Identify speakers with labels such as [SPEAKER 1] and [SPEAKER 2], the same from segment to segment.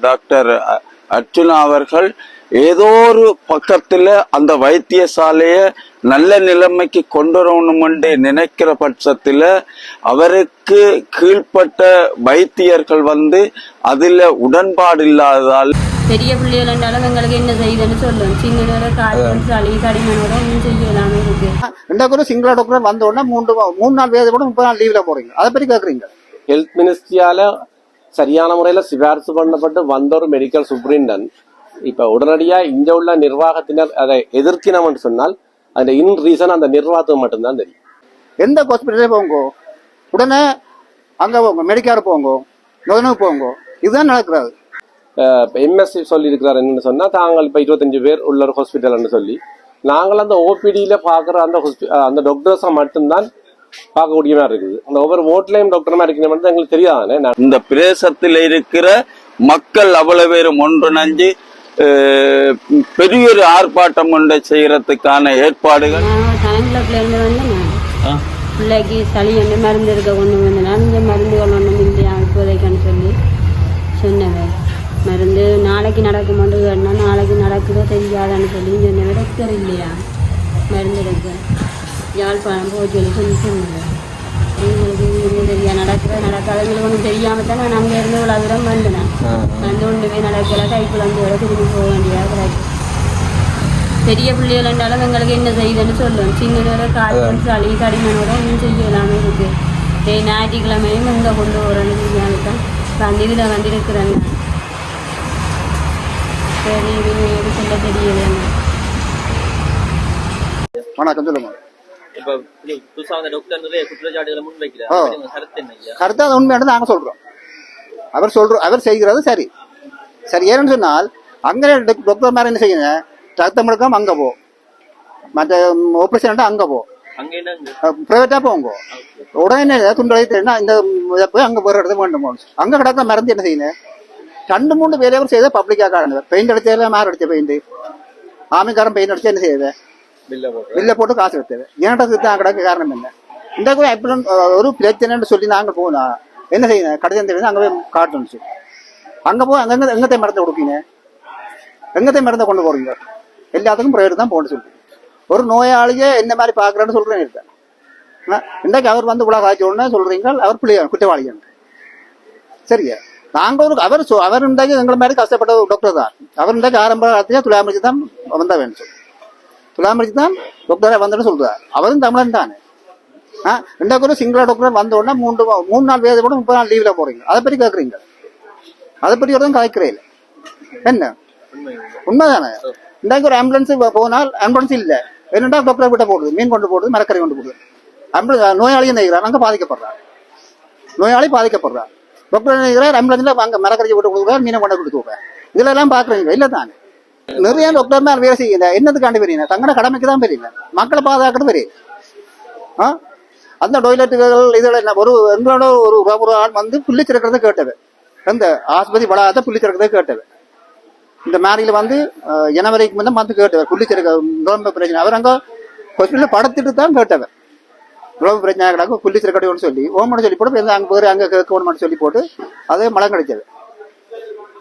[SPEAKER 1] Doctor அ- அர்ச்சுனா அவர்கள் ஏதோ ஒரு பக்கத்துல அந்த வைத்தியசாலைய நல்ல நிலைமைக்கு கொண்டு வரணும்னு நினைக்கிற பட்சத்துல அவருக்கு கீழ்ப்பட்ட வைத்தியர்கள் வந்து அதுல உடன்பாடு இல்லாததால்
[SPEAKER 2] பெரிய பிள்ளைகள் என்றாலும் எங்களுக்கு என்ன செய்யுதுன்னு சொல்லும் சின்னதோட கால் சளி தடிமனோட ஒன்றும் செய்யலாமே இருக்கு.
[SPEAKER 3] ரெண்டாவது ஒரு சிங்கள டாக்டர் வந்த உடனே மூன்று மூணு நாள் வேலை கூட முப்பது நாள் லீவ்ல போறீங்க. அதை பத்தி கேக்குறீங்க.
[SPEAKER 4] ஹெல்த் மினிஸ்ட்ரியால சரியான முறையில சிபாரிசு பண்ணப்பட்டு வந்த ஒரு மெடிக்கல் சூப்பரிண்டன் இப்ப உடனடியா இங்க உள்ள நிர்வாகத்தினர் அதை எதிர்க்கினோம்னு சொன்னால் அந்த இன் ரீசன் அந்த நிர்வாகத்துக்கு மட்டும்தான் தெரியும்.
[SPEAKER 3] எந்த ஹாஸ்பிட்டலே போங்க? உடனே அங்க போங்க மெடிக்கார் போங்க நோய் போங்க இதுதான் நடக்கிறது.
[SPEAKER 4] எம்எஸ்சி சொல்லி இருக்கிறார் என்னன்னு சொன்னா தாங்கள் இப்ப இருபத்தஞ்சு பேர் உள்ள ஒரு ஹாஸ்பிட்டல்னு சொல்லி நாங்கள் அந்த ஓபிடியில பாக்குற அந்த ஹாஸ்பி- அந்த டாக்டர்ஸை மட்டும்தான் பார்க்கக்கூடிய மாதிரி இருக்குது. அந்த ஒவ்வொரு ஓட்லையும் டாக்டர் மாதிரி இருக்கிற மட்டும் எங்களுக்கு தெரியாதானே? நான்
[SPEAKER 1] இந்த பிரதேசத்தில் இருக்கிற மக்கள் அவ்வளவு பேரும் ஒன்றிணைஞ்சு பெரிய ஒரு ஆர்ப்பாட்டம் ஒன்றை செய்யறதுக்கான ஏற்பாடுகள்.
[SPEAKER 2] பிள்ளைக்கு சளி என்ன மருந்து இருக்க கொண்டு வந்து நான் இந்த மருந்துகள் ஒன்றும் இல்லையா இப்போதைக்குன்னு சொல்லி சொன்னவன் மருந்து நாளைக்கு நடக்கும் மட்டும் கேட்டா நாளைக்கு நடக்குதோ தெரியாதான்னு சொல்லி சொன்னவன் டாக்டர் இல்லையா? மருந்து எடுக்க யாழ்ப்பாணம் போக சொல்லி சொன்னவன் எங்களுக்கு இது தெரியா நடக்கிற நடக்காத. எங்களுக்கு ஒன்றும் தெரியாமல் தான் நான் அங்கே இருந்து இவ்வளோ தூரம் வந்தேன். வந்து ஒன்றுமே நடக்கல. கைக்குள்ள வந்து வர திரும்பி போக வேண்டியதாக கிடக்கு. பெரிய பிள்ளைகள் என்றாலும் எங்களுக்கு என்ன செய்யுதுன்னு சொல்லும். சின்னதோட கால் சளி தடிமனோட ஒன்றும் செய்யலாமே இருக்கு. டேய் ஞாயிற்றுக்கிழமையும் இங்கே கொண்டு வரேன்னு தெரியாமல் தான் வந்து இதில் வந்து இருக்கிறேன் நான். சரி இது சொல்ல தெரியல
[SPEAKER 3] வணக்கம் சொல்லுங்க.
[SPEAKER 5] இப்ப புதுசா வந்த டாக்டர் நிறைய குற்றச்சாட்டுகளை முன்வைக்கிறார்
[SPEAKER 3] ஆ.
[SPEAKER 5] உங்க கருத்து என்ன ஐயா?
[SPEAKER 3] கருத்து அது உண்மையான நாங்க சொல்றோம். அவர் சொல்றோம் அவர் செய்கிறது சரி. சரி ஏன்னு சொன்னால் அங்கே டாக்டர் மாதிரி என்ன செய்யுங்க? ரத்தம் முழுக்கம் அங்க போ. மற்ற ஆபரேஷன் அங்க போ? பிரைவேட்டா போங்க. உடனே என்ன துண்டு வைத்தா இந்த போய் அங்க போற இடத்துல வேண்டும் அங்க கிடக்க மறந்து என்ன செய்யுங்க? ரெண்டு மூணு பேரே அவர் செய்த பப்ளிக்கா காரணம் பெயிண்ட் அடிச்சதுல மாறு அடிச்ச பெயிண்ட் ஆமிக்காரன் பெயிண்ட் அடிச்சா என்ன செய்யுது?
[SPEAKER 4] பில்ல
[SPEAKER 3] போட்டு காசு எடுத்தது ஏன்டா தான் கிடக்க காரணம் என்ன? இந்த கூட எப்படி ஒரு பிரச்சனைன்னு சொல்லி நாங்க போனா என்ன செய்யணும்? கடைசி தெரியுது அங்கே போய் காட்டணும் அங்க போய் அங்க எங்கத்தை மருந்து கொடுப்பீங்க? எங்கத்தை மருந்தை கொண்டு போறீங்க? எல்லாத்துக்கும் பிரைவேட் தான் போகணும்னு சொல்லி. ஒரு நோயாளியே என்ன மாதிரி பார்க்குறேன்னு சொல்கிறேன் இருக்கேன் இன்றைக்கு அவர் வந்து உலக ஆட்சி உடனே சொல்றீங்க அவர் பிள்ளை குற்றவாளி சரியா? நாங்கள் ஒரு அவர் அவர் இன்றைக்கு எங்களை மாதிரி கஷ்டப்பட்ட ஒரு டாக்டர் தான். அவர் இன்றைக்கு ஆரம்ப காலத்திலே துளாமரிச்சு தான் வந்தால் வேணும் சொல்லி தான் டாக்டராக வந்தேன்னு சொல்கிறார் அவரும் தமிழன் தானே. ஆ ரெண்டாவது கூட சிங்கள டாக்டர் வந்த உடனே மூன்று மூணு நாள் வேலை கூட முப்பது நாள் லீவ்ல போறீங்க. அதை பற்றி கேட்குறீங்க. அதை பற்றி ஒருத்தன் கலைக்கிறேன் என்ன? உண்மைதானே? இன்றைக்கு ஒரு ஆம்புலன்ஸ் போனால் ஆம்புலன்ஸ் இல்ல. என்னென்னா டாக்டர் கிட்ட போடுது மீன் கொண்டு போடுது மரக்கறி கொண்டு போடுது. ஆம்புலன்ஸ் நோயாளியும் நெய்கிறார் அங்கே பாதிக்கப்படுறார். நோயாளி பாதிக்கப்படுறார். டாக்டர் நெய்கிறார் ஆம்புலன்ஸில் அங்கே மரக்கறி போட்டு கொடுக்குறாரு மீனை கொண்டு கொடுத்து இதெல்லாம் பார்க்குறீங்க இல்லை தானே நிறைய டாக்டர் வேலை செய்யுங்க என்னதுக்காண்டி வரீங்க தங்கட கடமைக்கு தான் வரீங்க மக்களை பாதுகாக்கிறது வரீங்க ஆ அந்த டொய்லெட்டுகள் இதில் என்ன ஒரு எங்களோட ஒரு ஒரு ஆள் வந்து புள்ளி திறக்கிறத கேட்டது அந்த ஆஸ்பத்திரி வளாகத்தை புள்ளி திறக்கிறத கேட்டது இந்த மேரியில் வந்து ஜனவரிக்கு முன்ன வந்து கேட்டவர் புள்ளி திறக்க நுழம்பு பிரச்சனை அவர் அங்கே ஹாஸ்பிட்டலில் படத்திட்டு தான் கேட்டவர் நுழம்பு பிரச்சனை கிடக்கும் புள்ளி திறக்கடியோன்னு சொல்லி ஓமனை சொல்லி போட்டு அங்கே பேர் அங்கே கேட்கணும்னு சொல்லி போட்டு அதே மழை கிடைச்சது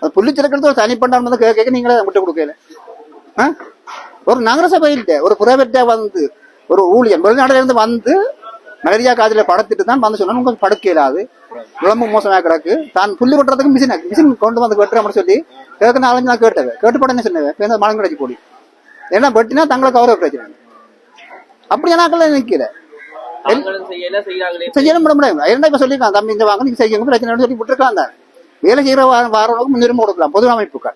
[SPEAKER 3] தனிப்பட்ட வந்து கேட்க கேட்க நீங்களே விட்டு கொடுக்கல. ஆ? ஒரு நகரசபையில்ட்ட ஒரு பிரைவேட்டா வந்து ஒரு ஊழியன் வெளிநாடுல இருந்து வந்து நகரியா காதில படத்திட்டு தான் வந்து சொன்னா உங்களுக்கு படுக்க இயலாது உடம்பு மோசமா கிடக்கு. தான் புள்ளி வெட்டுறதுக்கு மிஷின் மிஷின் கொண்டு வந்து வெட்டுறோம்னு சொல்லி கேட்க நாலஞ்சு நான் கேட்டவ கேட்டு படம் என்ன இந்த மலம் கிடைச்சி போடி ஏன்னா வெட்டினா தங்களுக்கு கௌரவ பிரச்சனை அப்படி நாட்கள் நிற்கிற
[SPEAKER 5] அவங்களும் செய்யல செய்யறாங்களே
[SPEAKER 3] செய்யணும் விட முடியும். என்ன இப்ப சொல்லிருக்கான் தம்பி இந்த வாங்க நீங்க செய்யுங்க பிரச்சனை சொல்லி விட்டுருக்கலாம் தான் வேலை செய்கிற வா- வாரவங்களுக்கு முன்னுரிமை கொடுக்கலாம். பொது அமைப்புகள்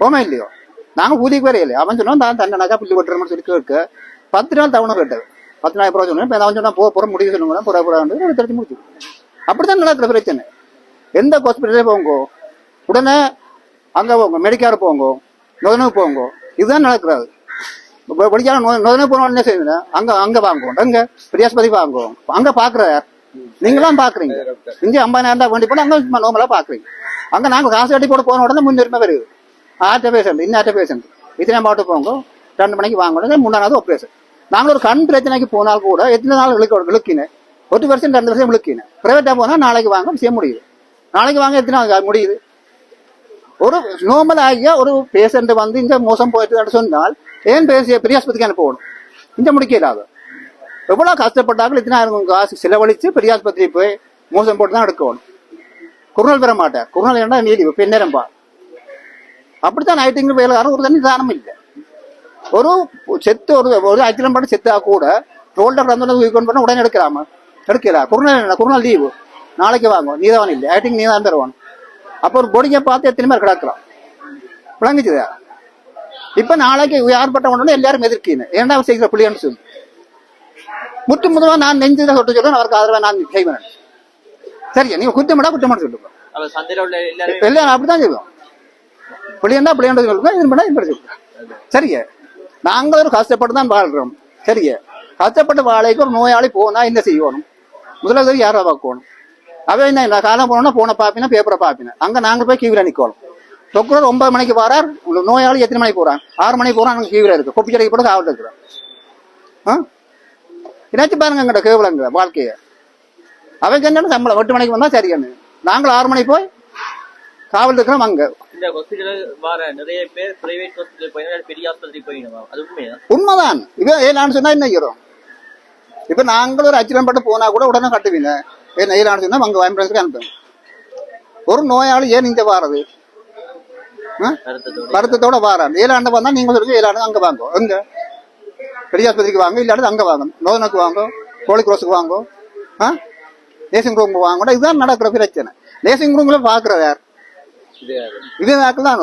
[SPEAKER 3] போமா இல்லையோ? நாங்க ஊதிக்கு வேற இல்லை அவன் சொன்னா தான் தண்டனாக்கா பில்லு கட்டுறோம்னு சொல்லி கேட்க. பத்து நாள் தவணை கேட்டது. பத்து நாள் அப்புறம் சொன்னேன் இப்ப அவன் சொன்னால் போ புற முடிவு சொல்லுங்க புற புற தெரிஞ்சு முடிச்சு. அப்படித்தான் நடக்கிற பிரச்சனை. எந்த ஹாஸ்பிட்டலே போங்க உடனே அங்க போங்க மெடிக்கார் போங்க நுதனவு போங்க இதுதான் நடக்கிறது. வெளியான நுதனவு போனோம் என்ன செய்வீங்க அங்க அங்க வாங்குவோம் அங்க பிரியாஸ்பதி வாங்குவோம் அங்க பாக்குற நீங்களாம் பாக்குறீங்க. இங்க ஐம்பதாயிரம் தான் வேண்டி போனா அங்க நோமலா பாக்குறீங்க. அங்க நாங்க காசு கட்டி போட போன உடனே முன்னுரிமை வருது ஆட்ட பேஷண்ட் இன்னாற்ற பேஷண்ட். இத்தனை பாட்டு போங்க. ரெண்டு மணிக்கு வாங்கணும் மூணாவது ஆப்ரேஷன் நாங்கள் ஒரு கண் பிரச்சனைக்கு போனால் கூட எத்தனை நாள் இழுக்க இழுக்கினேன். ஒரு வருஷம் ரெண்டு வருஷம் இழுக்கினேன். பிரைவேட்டா போனா நாளைக்கு வாங்க செய்ய முடியுது. நாளைக்கு வாங்க எத்தனை நாள் முடியுது? ஒரு நோமல் ஆகிய ஒரு பேஷண்ட் வந்து இந்த மோசம் போயிட்டு சொன்னால் ஏன் பேசிய பெரிய ஆஸ்பத்திரிக்கு அனுப்பணும் இந்த முடிக்க இல்லாத. எவ்வளோ கஷ்டப்பட்டாலும் இத்தனை ஆயிரம் காசு செலவழித்து பெரியாஸ்பத்திரி போய் மோசம் போட்டு தான் எடுக்கணும். குருநாள் பெற மாட்டேன் குருநாள் என்ன நீதி பின்னரம்பா அப்படித்தான் நைட்டுங்க வேலைக்காரன் ஒரு தண்ணி தானம் இல்லை. ஒரு செத்து ஒரு ஒரு ஆக்சிடென்ட் பண்ணி செத்தா கூட ரோல்டர் வந்து கொண்டு பண்ண உடனே எடுக்கலாமா? எடுக்கல. குருநாள் என்ன குருநாள் லீவு நாளைக்கு வாங்க நீதான் இல்லை. ஐட்டிங் நீ தான் தருவான். அப்போ ஒரு பொடியை பார்த்து எத்தனை பேர் கிடக்கலாம்? விளங்குச்சுதா? இப்போ நாளைக்கு யார்பட்ட உடனே எல்லாரும் எதிர்க்கீங்க. ஏன்டா செய்கிற பிள்ளைன்னு சொல்லி. முற்று முதலா நான் நெஞ்சதை தொட்டு சொல்றேன் அவருக்கு ஆதரவா நான் செய்வேன் சரியா நீங்க குற்றமிடா குற்றமாட சொல்லுங்க. எல்லாம் அப்படிதான் செய்வோம். புள்ளியண்டா புள்ளியண்டா சொல்லுங்க இது பண்ண சொல்லுங்க. சரியா நாங்கள் ஒரு கஷ்டப்பட்டு தான் வாழ்றோம். சரியா கஷ்டப்பட்டு வாழைக்கு ஒரு நோயாளி போனா என்ன செய்யணும்? முதலாவது யாரை பார்க்கணும்? அவன் என்ன காலம் போனோம்னா போன பார்ப்பினா பேப்பரை பார்ப்பினா அங்க நாங்க போய் கீவில நிக்கணும். டாக்டர் ஒன்பது மணிக்கு வரார் நோயாளி எத்தனை மணிக்கு போறான்? ஆறு மணிக்கு போறான் அங்க கீவில இருக்கு. கொப்பி கடைக்கு போட்டு காவல் இருக்கிறான். ஆ? என்னாச்சு பாருங்க எங்கட கேவலங்க வாழ்க்கைய. அவங்க என்னன்னு சம்பளம். எட்டு மணிக்கு வந்தா சரியானு. நாங்கள் ஆறு மணிக்கு போய் காவல் இருக்கிறோம் அங்க.
[SPEAKER 5] இந்த ஹாஸ்பிட்டல் வர நிறைய பேர் பிரைவேட் ஹாஸ்பிட்டல் போயினா பெரிய ஆஸ்பத்திரி போயிடுமா? அது உண்மையா?
[SPEAKER 3] உண்மைதான். இவன் ஏலான்னு சொன்னா என்ன செய்யறோம்? இப்ப நாங்களும் ஒரு அச்சிரம் பட்டு போனா கூட உடனே கட்டுவீங்க. ஏன் ஏலான்னு சொன்னா அங்க ஆம்புலன்ஸுக்கு அனுப்புங்க ஒரு நோயாளி ஏன் இங்க வாரது?
[SPEAKER 5] வருத்தத்தோட.
[SPEAKER 3] வாரான் ஏழாண்டு வந்தா நீங்க சொல்லுங்க ஏழாண்டு அங்க வாங்க. எங்க? பெரிய ஆஸ்பத்திரிக்கு வாங்க இல்லாட்டி அங்க வாங்க. நோதனுக்கு வாங்க கோழி குரோஸுக்கு வாங்க. ஆ? நேசிங் ரூம் வாங்க இதுதான் நடக்கிற பிரச்சனை. நேசிங் ரூம்ல பாக்குறது யார்? இதே நாட்கள் தான்?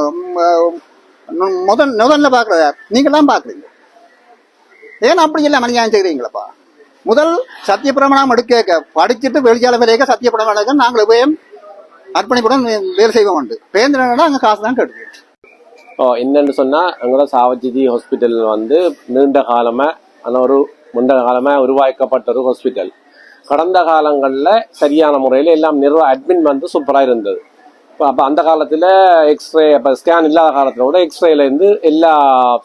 [SPEAKER 3] முதல் முதல்ல பாக்குறது யார்? நீங்க தான் பாக்குறீங்க. ஏன் அப்படி இல்லை அநியாயம் செய்றீங்களப்பா? முதல் சத்தியப்பிரமணம் எடுக்க படிச்சுட்டு வெளியால வேலைக்க சத்தியப்பிரமணம் எடுக்க நாங்கள் உபயம் அர்ப்பணிப்புடன் வேலை செய்வோம் உண்டு. பேருந்துனா அங்க காசு தான் கெடுது.
[SPEAKER 4] என்னன்னு சொன்னால் எங்களோட சாவஜிதி ஹாஸ்பிட்டல் வந்து நீண்ட காலமாக ஆனால் ஒரு முண்ட காலமாக உருவாக்கப்பட்ட ஒரு ஹாஸ்பிட்டல் கடந்த காலங்களில் சரியான முறையில் எல்லாம் நிர்வ அட்மின் வந்து சூப்பராக இருந்தது. இப்போ அப்போ அந்த காலத்தில் எக்ஸ்ரே அப்போ ஸ்கேன் இல்லாத காலத்தில் கூட எக்ஸ்ரேல இருந்து எல்லா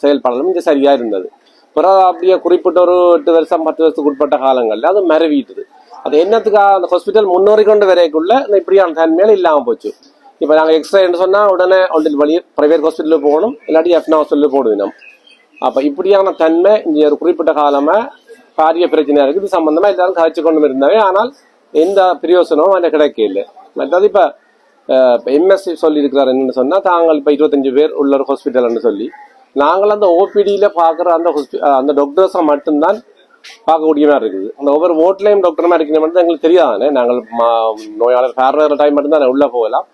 [SPEAKER 4] செயல்பாடுகளும் இங்கே சரியாக இருந்தது. பிறகு அப்படியே குறிப்பிட்ட ஒரு எட்டு வருஷம் பத்து வருஷத்துக்கு உட்பட்ட காலங்களில் அது மறவிட்டுது. அது என்னத்துக்காக அந்த ஹாஸ்பிட்டல் முன்னோறி கொண்டு வரைக்குள்ள இந்த இப்படியான தன்மையில இல்லாமல் போச்சு. இப்போ நாங்கள் எக்ஸ்ரேன்னு சொன்னால் உடனே ஒன்றில் வழி ப்ரைவேட் ஹாஸ்பிட்டலில் போகணும் இல்லாட்டி எஃப்னா ஹாஸ்பிட்டலில் போடுவினோம் அப்போ இப்படியான தன்மை இங்கே ஒரு குறிப்பிட்ட காலமாக பாரிய பிரச்சனையாக இருக்குது. இது சம்மந்தமாக எல்லாரும் கதைச்சு கொண்டு இருந்தாவே ஆனால் எந்த பிரயோசனமும் அதில் கிடைக்கல மற்றது இப்போ எம்எஸ்சி சொல்லியிருக்கிறார் என்னன்னு சொன்னால் தாங்கள் இப்போ இருபத்தஞ்சு பேர் உள்ள ஒரு ஹாஸ்பிட்டல்னு சொல்லி. நாங்கள் அந்த ஓபிடியில் பார்க்குற அந்த ஹாஸ்பி அந்த டாக்டர்ஸை மட்டும்தான் பார்க்கக்கூடிய மாதிரி இருக்குது. அந்த ஒவ்வொரு ஓட்லையும் டாக்டர் மாதிரி இருக்கிற மட்டும் எங்களுக்கு தெரியாதானே? நாங்கள் நோயாளர் ஃபேர் டைம் மட்டும்தான் உள்ளே போகலாம்.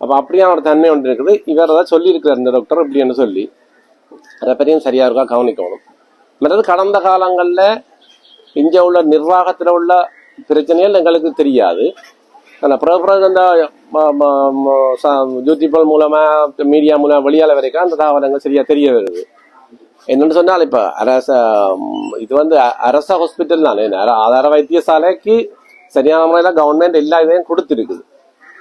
[SPEAKER 4] அப்போ அப்படியே அவனோட தன்மை ஒன்று இருக்குது. இவர் தான் சொல்லியிருக்கிறார் இந்த டாக்டர் இப்படின்னு சொல்லி. அதை பற்றியும் சரியாக இருக்கா கவனிக்கணும். மற்றது கடந்த காலங்களில் இங்கே உள்ள நிர்வாகத்தில் உள்ள பிரச்சனைகள் எங்களுக்கு தெரியாது. ஆனால் பிறகு இந்த ஜூத்திபல் மூலமாக மீடியா மூலமாக வெளியால வரைக்கும் அந்த தகவலங்கள் சரியாக தெரிய வருது. என்னென்னு சொன்னால் இப்போ அரச இது வந்து அரச ஹாஸ்பிட்டல் தானே ஆதார வைத்தியசாலைக்கு சரியான முறையில் கவர்மெண்ட் எல்லா இதையும் கொடுத்துருக்குது.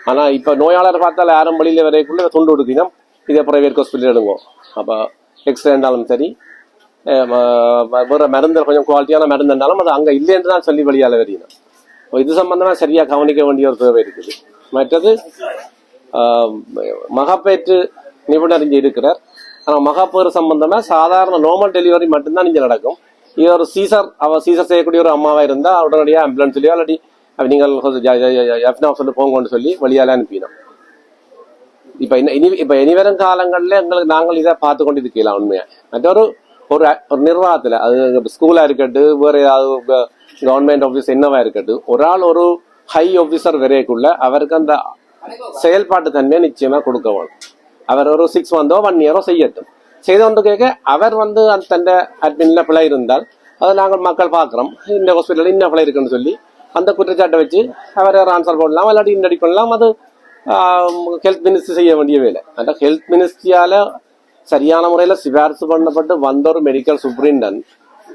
[SPEAKER 4] ஆனால் இப்போ நோயாளர் பார்த்தாலும் யாரும் வழியில் வரைக்குள்ள துண்டு கொடுக்கணும் இதே ப்ரைவேட் ஹாஸ்பிட்டல் எடுங்க. அப்போ எக்ஸ்ரே இருந்தாலும் சரி அஹ் மருந்து கொஞ்சம் குவாலிட்டியான மருந்து இருந்தாலும் அது அங்கே இல்லைன்னு தான் சொல்லி வழியால் வரையணும். இது சம்பந்தமாக சரியாக கவனிக்க வேண்டிய ஒரு தேவை இருக்குது. மற்றது மகப்பேற்று நிபுணர் இங்கே இருக்கிறார். ஆனால் மகப்பேறு சம்பந்தமாக சாதாரண நார்மல் டெலிவரி மட்டும்தான் இங்கே நடக்கும். இது ஒரு சீசர் அவள் சீசர் செய்யக்கூடிய ஒரு அம்மாவாக இருந்தால் உடனடியாக ஆம்புலன்ஸ்லையோ இல்லாட்டி நீங்கள் எஃப்னா சொல்லி போங்கன்னு சொல்லி வழியால அனுப்பினோம் இப்ப இன்ன- இனி இப்ப இனிவரும் காலங்களில் எங்களுக்கு நாங்கள் இதை பார்த்து கொண்டு இருக்கலாம் உண்மையா? மற்றொரு ஒரு ஒரு நிர்வாகத்தில் அது ஸ்கூலா இருக்கட்டும் வேற ஏதாவது கவர்மெண்ட் ஆஃபீஸ் என்னவா இருக்கட்டும் ஒரு ஆள் ஒரு ஹை ஆஃபீஸர் வரைக்குள்ள அவருக்கு அந்த செயல்பாட்டு தன்மையை நிச்சயமா கொடுக்க வேணும். அவர் ஒரு சிக்ஸ் மந்தோ ஒன் இயரோ செய்யட்டும். செய்த கொண்டு கேட்க அவர் வந்து அந்த தன்னை அட்மின்ல பிழை இருந்தால் அதை நாங்கள் மக்கள் பார்க்குறோம். இந்த ஹாஸ்பிட்டலில் இன்ன பிழை இருக்குன்னு சொல்லி அந்த குற்றச்சாட்டை வச்சு அவரை ஆன்சர் போடலாம் இல்லாட்டி இன்னடி பண்ணலாம் அது ஹெல்த் மினிஸ்ட்ரி செய்ய வேண்டிய வேலை. அந்த ஹெல்த் மினிஸ்ட்ரியால சரியான முறையில் சிபாரிசு பண்ணப்பட்டு வந்த ஒரு மெடிக்கல் சூப்ரிண்டன்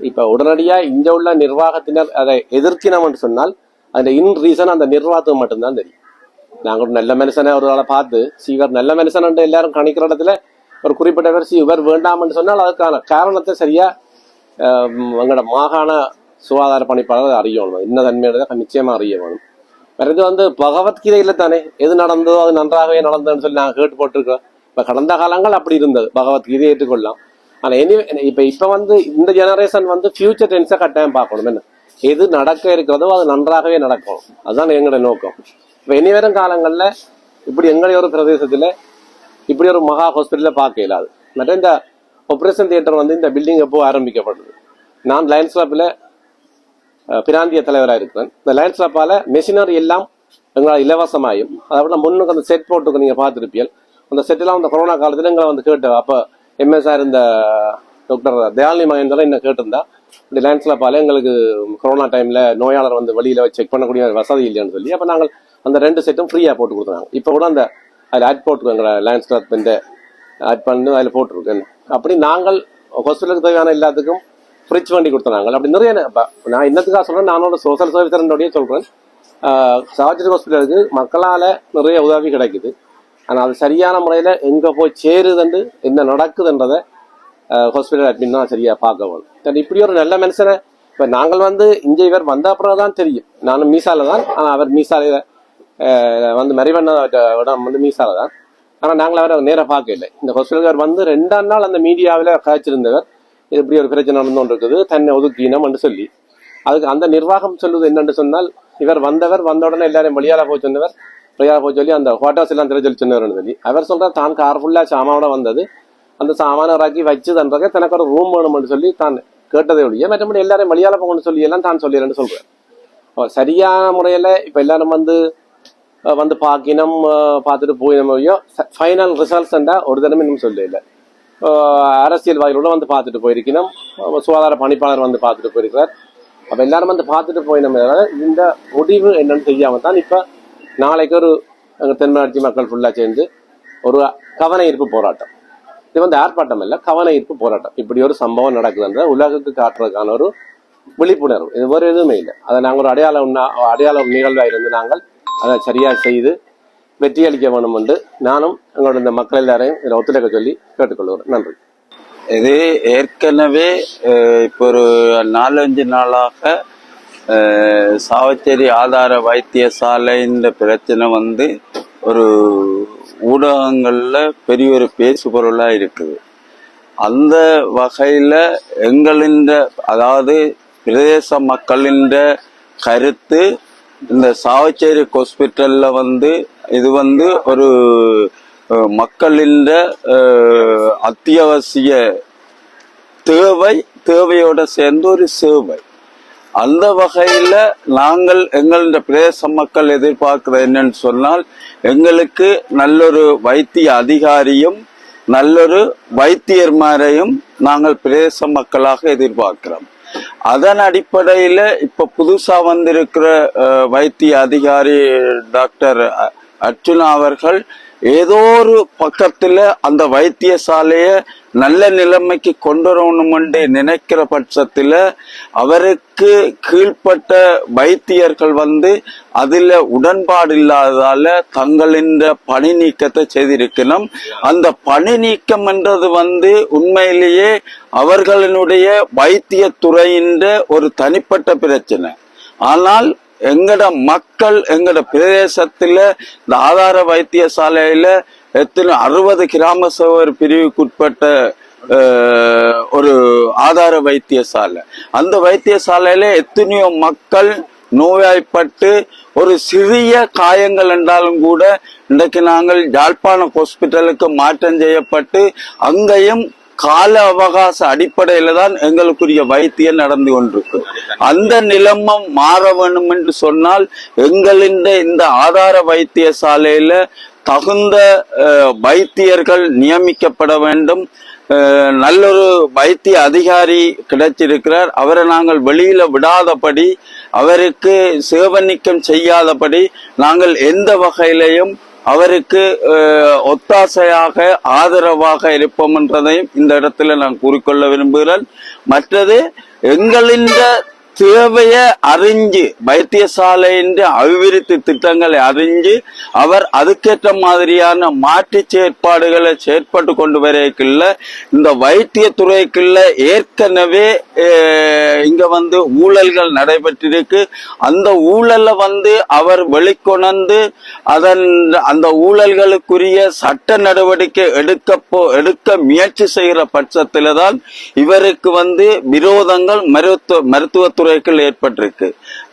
[SPEAKER 4] இப்போ உடனடியாக இங்கே உள்ள நிர்வாகத்தினர் அதை எதிர்த்தினோம்னு சொன்னால் அந்த இன் ரீசன் அந்த நிர்வாகத்துக்கு மட்டும்தான் தெரியும். நாங்கள் ஒரு நல்ல மனுஷனை ஒரு ஆளை பார்த்து சீவர் நல்ல மனுஷன் எல்லாரும் கணிக்கிற இடத்துல ஒரு குறிப்பிட்ட பேர் சீவர் வேண்டாம்னு சொன்னால் அதுக்கான காரணத்தை சரியாக எங்களோட மாகாண சுகாதார பணிப்பாளர் அறியணும். என்ன தன்மையோட நிச்சயமா அறிய வேணும். வேற இது வந்து பகவத்கீதையில தானே எது நடந்ததோ அது நன்றாகவே நடந்ததுன்னு சொல்லி நாங்கள் கேட்டு போட்டிருக்கோம் இப்ப கடந்த காலங்கள் அப்படி இருந்தது பகவத்கீதையை ஏற்றுக்கொள்ளலாம். ஆனா எனி இப்ப இப்ப வந்து இந்த ஜெனரேஷன் வந்து ஃபியூச்சர் டென்ஸை கட்டாயம் பார்க்கணும். என்ன? எது நடக்க இருக்கிறதோ அது நன்றாகவே நடக்கும். அதுதான் எங்களுடைய நோக்கம். இப்ப இனி வரும் காலங்கள்ல இப்படி எங்களுடைய ஒரு பிரதேசத்துல இப்படி ஒரு மகா ஹாஸ்பிட்டல பார்க்க இயலாது. மற்ற இந்த ஆபரேஷன் தியேட்டர் வந்து இந்த பில்டிங் எப்போ ஆரம்பிக்கப்பட்டது நான் லயன்ஸ் கிளப்பில் பிராந்திய தலைவராக இருக்கிறேன் இந்த லயன்ஸ் ஸ்லாப்பால் மெஷினரி எல்லாம் எங்களால் இலவசமாயும் அதாவது முன்னுக்கு அந்த செட் போட்டுக்கு நீங்கள் பார்த்துருப்பீங்க அந்த செட்டெல்லாம் அந்த கொரோனா காலத்தில் எங்களை வந்து கேட்டு அப்போ எம்எஸ்ஆர் இந்த டாக்டர் தயாலினி மகேந்திரன் என்ன கேட்டிருந்தா இந்த லயன்ஸ் கிளப்பால எங்களுக்கு கொரோனா டைமில் நோயாளர் வந்து வெளியில் செக் பண்ணக்கூடிய வசதி இல்லைன்னு சொல்லி அப்போ நாங்கள் அந்த ரெண்டு செட்டும் ஃப்ரீயாக போட்டு கொடுத்தாங்க. இப்போ கூட அந்த அதில் ஆட் போட்டுருக்கோம் எங்களை லயன்ஸ் கிளப் ஆட் பண்ணி அதில் போட்டிருக்கேன். அப்படி நாங்கள் ஹாஸ்பிட்டலுக்கு தேவையான எல்லாத்துக்கும் ஃப்ரிட்ஜ் வண்டி கொடுத்தாங்க அப்படி நிறைய நான் இன்னத்துக்காக சொல்கிறேன் நானோட சோசியல் சர்வீஸ் சொல்றேன். சார்ஜரி ஹாஸ்பிட்டலுக்கு மக்களால் நிறைய உதவி கிடைக்குது. ஆனால் அது சரியான முறையில் எங்கே போய் சேருதுண்டு என்ன நடக்குதுன்றதை ஹாஸ்பிட்டல் அட்மின் தான் சரியாக பார்க்க வேணும் இப்படி ஒரு நல்ல மனுஷனை இப்போ நாங்கள் வந்து இங்கே இவர் வந்த அப்புறம் தான் தெரியும். நானும் மீசால தான் ஆனால் அவர் மீசாலையில் வந்து மறைவண்ண இடம் வந்து மீசால தான். ஆனால் நாங்கள் அவரை நேராக பார்க்கல இந்த ஹாஸ்பிட்டல் வந்து ரெண்டாம் நாள் அந்த மீடியாவில் காய்ச்சிருந்தவர் இது இப்படி ஒரு பிரச்சனை நடந்து கொண்டு இருக்குது தன்னை ஒதுக்கினோம் என்று சொல்லி. அதுக்கு அந்த நிர்வாகம் சொல்வது என்னென்று சொன்னால் இவர் வந்தவர் வந்த உடனே எல்லாரையும் வெளியால போய் சொன்னவர் வெளியால போய் சொல்லி அந்த ஹோட்டல்ஸ் எல்லாம் திரை சொல்லி சொன்னவர்னு சொல்லி. அவர் சொல்றார் தான் கார் ஃபுல்லா சாமானோட வந்தது. அந்த சாமான இறக்கி வச்சுதன்றத தனக்கு ஒரு ரூம் வேணும்னு சொல்லி தான் கேட்டதை ஒழிய மற்றபடி எல்லாரையும் வெளியால போகணும்னு சொல்லி எல்லாம் தான் சொல்லிடுறேன்னு சொல்றேன் அவர் சரியான முறையில் இப்போ எல்லாரும் வந்து வந்து பாக்கினம் பார்த்துட்டு போயினோமையோ ஃபைனல் ரிசல்ட்ஸ் ஒரு தினமும் இன்னும் சொல்லலை அரசியல்வாதிகளோட வந்து பார்த்துட்டு போயிருக்கணும். சுகாதார பணிப்பாளர் வந்து பார்த்துட்டு போயிருக்கிறார். அப்போ எல்லாரும் வந்து பார்த்துட்டு போயினோம்னால இந்த முடிவு என்னன்னு தெரியாமல் தான் இப்போ நாளைக்கு ஒரு எங்கள் தென்மராட்சி மக்கள் ஃபுல்லாக சேர்ந்து ஒரு கவன ஈர்ப்பு போராட்டம். இது வந்து ஆர்ப்பாட்டம் இல்லை கவன ஈர்ப்பு போராட்டம். இப்படி ஒரு சம்பவம் நடக்குதுன்ற உலகுக்கு காட்டுறதுக்கான ஒரு விழிப்புணர்வு. இது வேறு எதுவுமே இல்லை. அதை நாங்கள் ஒரு அடையாள நா- அடையாள நிகழ்வாக இருந்து நாங்கள் அதை சரியாக செய்து வெற்றியளிக்க வேண்டும் என்று நானும் எங்களோட இந்த மக்கள் எல்லாரையும் இதில் ஒத்துழைக்க சொல்லி கேட்டுக்கொள்கிறேன். நன்றி.
[SPEAKER 1] இது ஏற்கனவே இப்போ ஒரு நாலஞ்சு நாளாக சாவச்சேரி ஆதார வைத்தியசாலைன்ற பிரச்சனை வந்து ஒரு ஊடகங்களில் பெரிய ஒரு பேசு பொருளாக இருக்குது. அந்த வகையில் எங்களின் அதாவது பிரதேச மக்களின் கருத்து இந்த சாவச்சேரி ஹாஸ்பிட்டல்ல வந்து இது வந்து ஒரு மக்களின் அத்தியாவசிய தேவை தேவையோட சேர்ந்து ஒரு சேவை. அந்த வகையில நாங்கள் எங்களோட பிரதேச மக்கள் எதிர்பார்க்கிறது என்னன்னு சொன்னால் எங்களுக்கு நல்லொரு வைத்திய அதிகாரியும் நல்லொரு வைத்தியர்மாரையும் நாங்கள் பிரதேச மக்களாக எதிர்பார்க்கிறோம். அதன் அடிப்படையில இப்ப புதுசா வந்திருக்கிற வைத்திய அதிகாரி டாக்டர் அர்ஜுனா அவர்கள் ஏதோ ஒரு பக்கத்துல அந்த வைத்தியசாலைய நல்ல நிலைமைக்கு கொண்டு வரணுமென்று நினைக்கிற பட்சத்துல அவருக்கு கீழ்ப்பட்ட வைத்தியர்கள் வந்து அதுல உடன்பாடு இல்லாததால தங்களின் பணி நீக்கத்தை செய்திருக்கணும். அந்த பணி நீக்கம் என்றது வந்து உண்மையிலேயே அவர்களினுடைய வைத்தியத்துறையின் ஒரு தனிப்பட்ட பிரச்சனை. ஆனால் எங்கட மக்கள் எங்கட பிரதேசத்துல இந்த ஆதார வைத்தியசாலையில எத்தனை அறுபது கிராம சபை பிரிவுக்குட்பட்ட ஒரு ஆதார வைத்தியசாலை. அந்த வைத்தியசாலையில எத்தனையோ மக்கள் நோயாய்ப்பட்டு ஒரு சிறிய காயங்கள் என்றாலும் கூட இன்றைக்கு நாங்கள் யாழ்ப்பாணம் ஹாஸ்பிட்டலுக்கு மாற்றம் செய்யப்பட்டு அங்கேயும் கால அவகாச அடிப்படையில தான் எங்களுக்குரிய வைத்தியம் நடந்து கொண்டிருக்கு. அந்த நிலமம் மாற வேண்டும் என்று சொன்னால் எங்களின் இந்த ஆதார வைத்தியசாலையில தகுந்த வைத்தியர்கள் நியமிக்கப்பட வேண்டும். நல்லொரு வைத்திய அதிகாரி கிடைச்சிருக்கிறார் அவரை நாங்கள் வெளியில விடாதபடி அவருக்கு சேவநீக்கம் செய்யாதபடி நாங்கள் எந்த வகையிலையும் அவருக்கு ஒத்தாசையாக ஆதரவாக இருப்போம் என்றதையும் இந்த இடத்துல நான் கூறிக்கொள்ள விரும்புகிறேன். மற்றது எங்களின் தேவையை அறிஞ்சு வைத்தியசாலையின் அபிவிருத்தி திட்டங்களை அறிஞ்சு அவர் அதுக்கேற்ற மாதிரியான மாற்று செயற்பாடுகளை செயற்பட்டு கொண்டு வரைக்குள்ள இந்த வைத்தியத்துறைக்குள்ள ஏற்கனவே இங்கே இங்க வந்து ஊழல்கள் நடைபெற்றிருக்கு. அந்த ஊழல்ல வந்து அவர் வெளிக்கொணர்ந்து அதன் அந்த ஊழல்களுக்குரிய சட்ட நடவடிக்கை எடுக்க போ எடுக்க முயற்சி செய்கிற பட்சத்தில் தான் இவருக்கு வந்து விரோதங்கள் மருத்துவ மருத்துவத்துறைக்குள் ஏற்பட்டிருக்கு.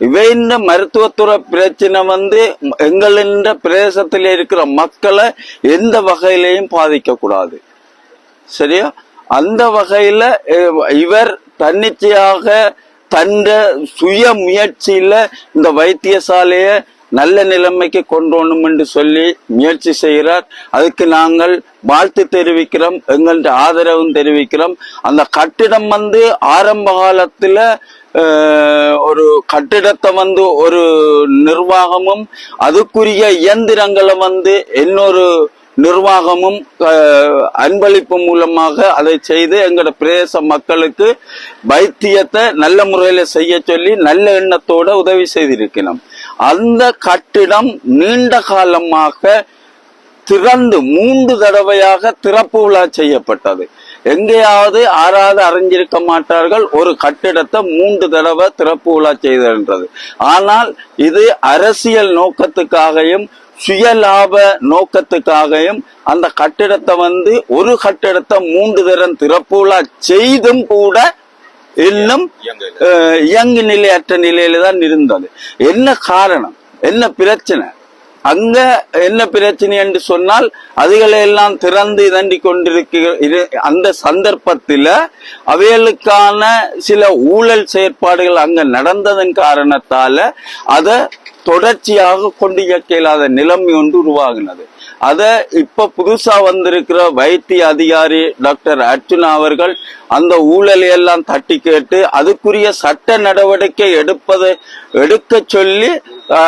[SPEAKER 1] இவை இந்த மருத்துவத்துறை பிரச்சனை வந்து எங்களின் பிரதேசத்தில் இருக்கிற மக்களை எந்த வகையிலையும் பாதிக்க கூடாது சரியா? அந்த வகையில இவர் தன்னிச்சையாக தந்த சுய முயற்சியில இந்த வைத்தியசாலைய நல்ல நிலைமைக்கு கொண்டு வரணும் என்று சொல்லி முயற்சி செய்கிறார். அதுக்கு நாங்கள் வாழ்த்து தெரிவிக்கிறோம் எங்கள்கிட்ட ஆதரவும் தெரிவிக்கிறோம். அந்த கட்டிடம் வந்து ஆரம்ப காலத்துல ஒரு கட்டிடத்தை வந்து ஒரு நிர்வாகமும் அதுக்குரிய இயந்திரங்களை வந்து இன்னொரு நிர்வாகமும் அன்பளிப்பு மூலமாக அதை செய்து எங்களோட பிரதேச மக்களுக்கு வைத்தியத்தை நல்ல முறையில் செய்ய சொல்லி நல்ல எண்ணத்தோட உதவி செய்திருக்கிறோம் அந்த கட்டிடம் நீண்ட காலமாக திறந்து மூன்று தடவையாக திறப்பு விழா செய்யப்பட்டது. எங்கேயாவது ஆறாவது அறிஞ்சிருக்க மாட்டார்கள். ஒரு கட்டிடத்தை மூன்று தடவை திறப்பு விழா செய்திருந்தது ஆனால் இது அரசியல் நோக்கத்துக்காகவும் சுயலாப நோக்கத்துக்காகவும் அந்த கட்டிடத்தை வந்து ஒரு கட்டிடத்தை மூன்று தரம் திறப்பு விழா செய்தும் கூட இன்னும் இயங்கு நிலையற்ற நிலையில தான் இருந்தது. என்ன காரணம்? என்ன பிரச்சனை? அங்க என்ன பிரச்சனை என்று சொன்னால் அதுகளை எல்லாம் திறந்து இதண்டி கொண்டிருக்கிற அந்த சந்தர்ப்பத்தில் அவைகளுக்கான சில ஊழல் செயற்பாடுகள் அங்க நடந்ததன் காரணத்தால அதை தொடர்ச்சியாக கொண்டு இயக்க இயலாத நிலைமை ஒன்று உருவாகினது. அத இப்ப புதுசா வந்திருக்கிற வைத்திய அதிகாரி டாக்டர் அர்ஜுனா அவர்கள் அந்த ஊழலை எல்லாம் தட்டி கேட்டு அதுக்குரிய சட்ட நடவடிக்கை எடுப்பதை எடுக்க சொல்லி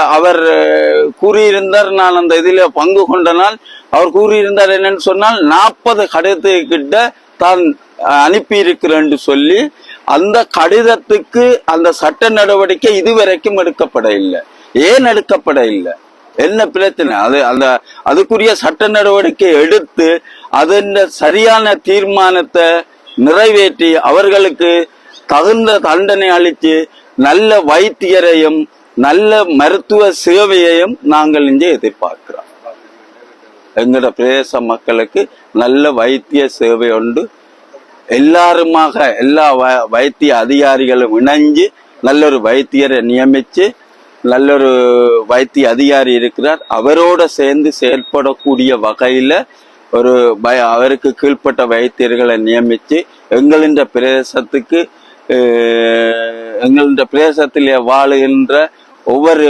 [SPEAKER 1] அவர் கூறியிருந்தார். நான் அந்த இதில் பங்கு கொண்டனால் அவர் கூறியிருந்தார் என்னன்னு சொன்னால் நாற்பது கடிதத்துக்கிட்ட தான் அனுப்பியிருக்கிறேன்னு சொல்லி அந்த கடிதத்துக்கு அந்த சட்ட நடவடிக்கை இதுவரைக்கும் எடுக்கப்பட இல்லை ஏன் எடுக்கப்பட இல்லை என்ன பிரச்சனை? அது அந்த அதுக்குரிய சட்ட நடவடிக்கை எடுத்து அதன் சரியான தீர்மானத்தை நிறைவேற்றி அவர்களுக்கு தகுந்த தண்டனை அளித்து நல்ல வைத்தியரையும் நல்ல மருத்துவ சேவையையும் நாங்கள் இங்கே எதிர்பார்க்கிறோம். எங்களோட பிரதேச மக்களுக்கு நல்ல வைத்திய சேவை உண்டு. எல்லாருமாக எல்லா வ- வைத்திய அதிகாரிகளும் இணைஞ்சு நல்ல ஒரு வைத்தியரை நியமிச்சு நல்ல ஒரு வைத்திய அதிகாரி இருக்கிறார். அவரோட சேர்ந்து செயல்படக்கூடிய வகையில் ஒரு பய அவருக்கு கீழ்ப்பட்ட வைத்தியர்களை நியமித்து எங்களின் பிரதேசத்துக்கு அஹ், எங்களின் பிரதேசத்திலே வாழுகின்ற ஒவ்வொரு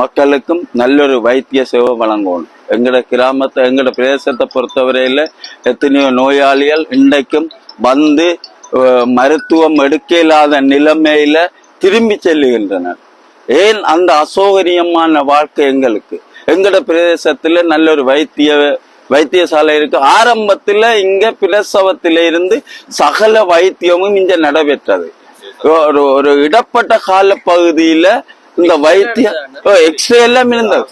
[SPEAKER 1] மக்களுக்கும் நல்லொரு வைத்திய சேவை வழங்கணும். எங்களோட கிராமத்தை எங்களோட பிரதேசத்தை பொறுத்தவரையில் எத்தனையோ நோயாளிகள் இன்றைக்கும் வந்து மருத்துவம் எடுக்க இல்லாத நிலைமையில திரும்பி செல்லுகின்றனர். ஏன் அந்த அசௌகரியமான வாழ்க்கை எங்களுக்கு? எங்கட பிரதேசத்துல நல்ல ஒரு வைத்திய வைத்தியசாலை இருக்கு. ஆரம்பத்துல இங்க பிரசவத்தில இருந்து சகல வைத்தியமும் இங்க நடைபெற்றது. ஒரு ஒரு இடப்பட்ட கால பகுதியில இந்த வைத்தியம் எக்ஸ்ரே எல்லாம் இருந்தது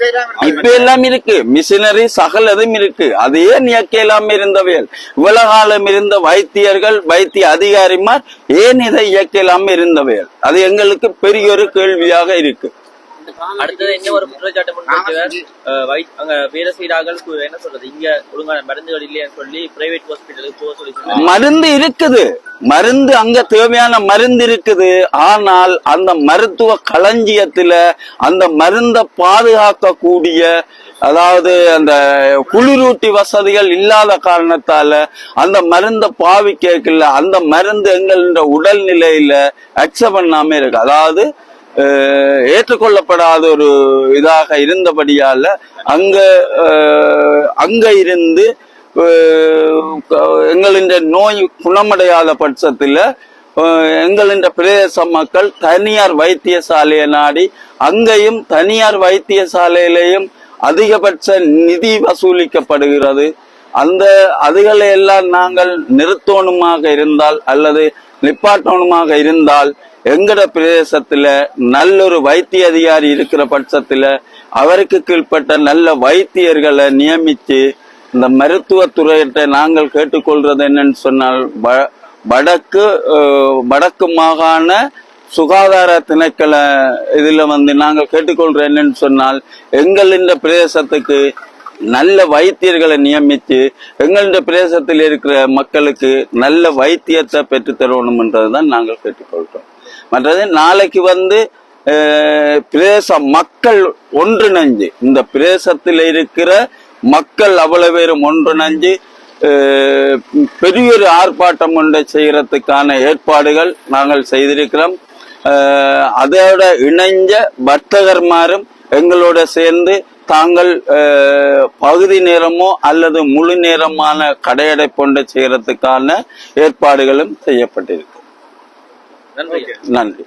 [SPEAKER 1] இப்ப எல்லாம் இருக்கு. மிஷினரி சகலதும் இருக்கு. அதையே இயக்க இல்லாம இருந்தவையல். இவ்வளவு காலம் இருந்த வைத்தியர்கள் வைத்திய அதிகாரிமார் ஏன் இதை இயக்க இல்லாம இருந்தவையல்? அது எங்களுக்கு பெரிய ஒரு கேள்வியாக இருக்கு.
[SPEAKER 5] அடுத்தது என்ன ஒரு குற்றச்சாட்டு வை அங்க வேலை செய்யறார்கள் என்ன சொல்றது இங்க ஒழுங்கான மருந்துகள் இல்லைன்னு சொல்லி பிரைவேட் ஹாஸ்பிட்டலுக்கு போக சொல்லி.
[SPEAKER 1] மருந்து இருக்குது. மருந்து அங்க தேவையான மருந்து இருக்குது. ஆனால் அந்த மருத்துவ களஞ்சியத்துல அந்த மருந்த பாதுகாக்கக்கூடிய அதாவது அந்த குளிரூட்டி வசதிகள் இல்லாத காரணத்தால அந்த மருந்தை பாவிக்கல அந்த மருந்து எங்கள உடல் நிலையில அக்செப்ட் பண்ணாம இருக்கு. அதாவது ஏற்றுக்கொள்ளப்படாத ஒரு இதாக இருந்தபடியால அங்க அங்க இருந்து எங்களின் நோய் குணமடையாத பட்சத்தில் எங்களின் பிரதேச மக்கள் தனியார் வைத்தியசாலையை நாடி அங்கேயும் தனியார் வைத்தியசாலையிலையும் அதிகபட்ச நிதி வசூலிக்கப்படுகிறது. அந்த அதுகளை எல்லாம் நாங்கள் நிறுத்தோணுமாக இருந்தால் அல்லது நிப்பாட்டோணுமாக இருந்தால் எங்கட பிரதேசத்துல நல்லொரு வைத்திய அதிகாரி இருக்கிற பட்சத்துல அவருக்கு கீழ்ப்பட்ட நல்ல வைத்தியர்களை நியமித்து இந்த மருத்துவத்துறையிட்ட நாங்கள் கேட்டுக்கொள்றது என்னன்னு சொன்னால் வ- வடக்கு வடக்கு மாகாண சுகாதார திணைக்கள இதுல வந்து நாங்கள் கேட்டுக்கொள்ற என்னன்னு சொன்னால் எங்கள் இந்த பிரதேசத்துக்கு நல்ல வைத்தியர்களை நியமித்து எங்களுடைய பிரதேசத்தில் இருக்கிற மக்களுக்கு நல்ல வைத்தியத்தை பெற்றுத் தான் நாங்கள் கேட்டுக்கொள்கிறோம் மற்றது நாளைக்கு வந்து அஹ், பிரதேச மக்கள் ஒன்றிணைஞ்சு இந்த பிரதேசத்தில் இருக்கிற மக்கள் அவ்வளவு பேரும் ஒன்றிணைஞ்சு நஞ்சு பெரிய ஒரு ஆர்ப்பாட்டம் ஒன்றை செய்யறதுக்கான ஏற்பாடுகள் நாங்கள் செய்திருக்கிறோம். அதோட இணைஞ்ச வர்த்தகர்மாரும் எங்களோட சேர்ந்து தாங்கள் பகுதி நேரமோ அல்லது முழு நேரமான கடையடைப்பொண்டை செய்கிறதுக்கான ஏற்பாடுகளும் செய்யப்பட்டிருக்கு. நன்றி.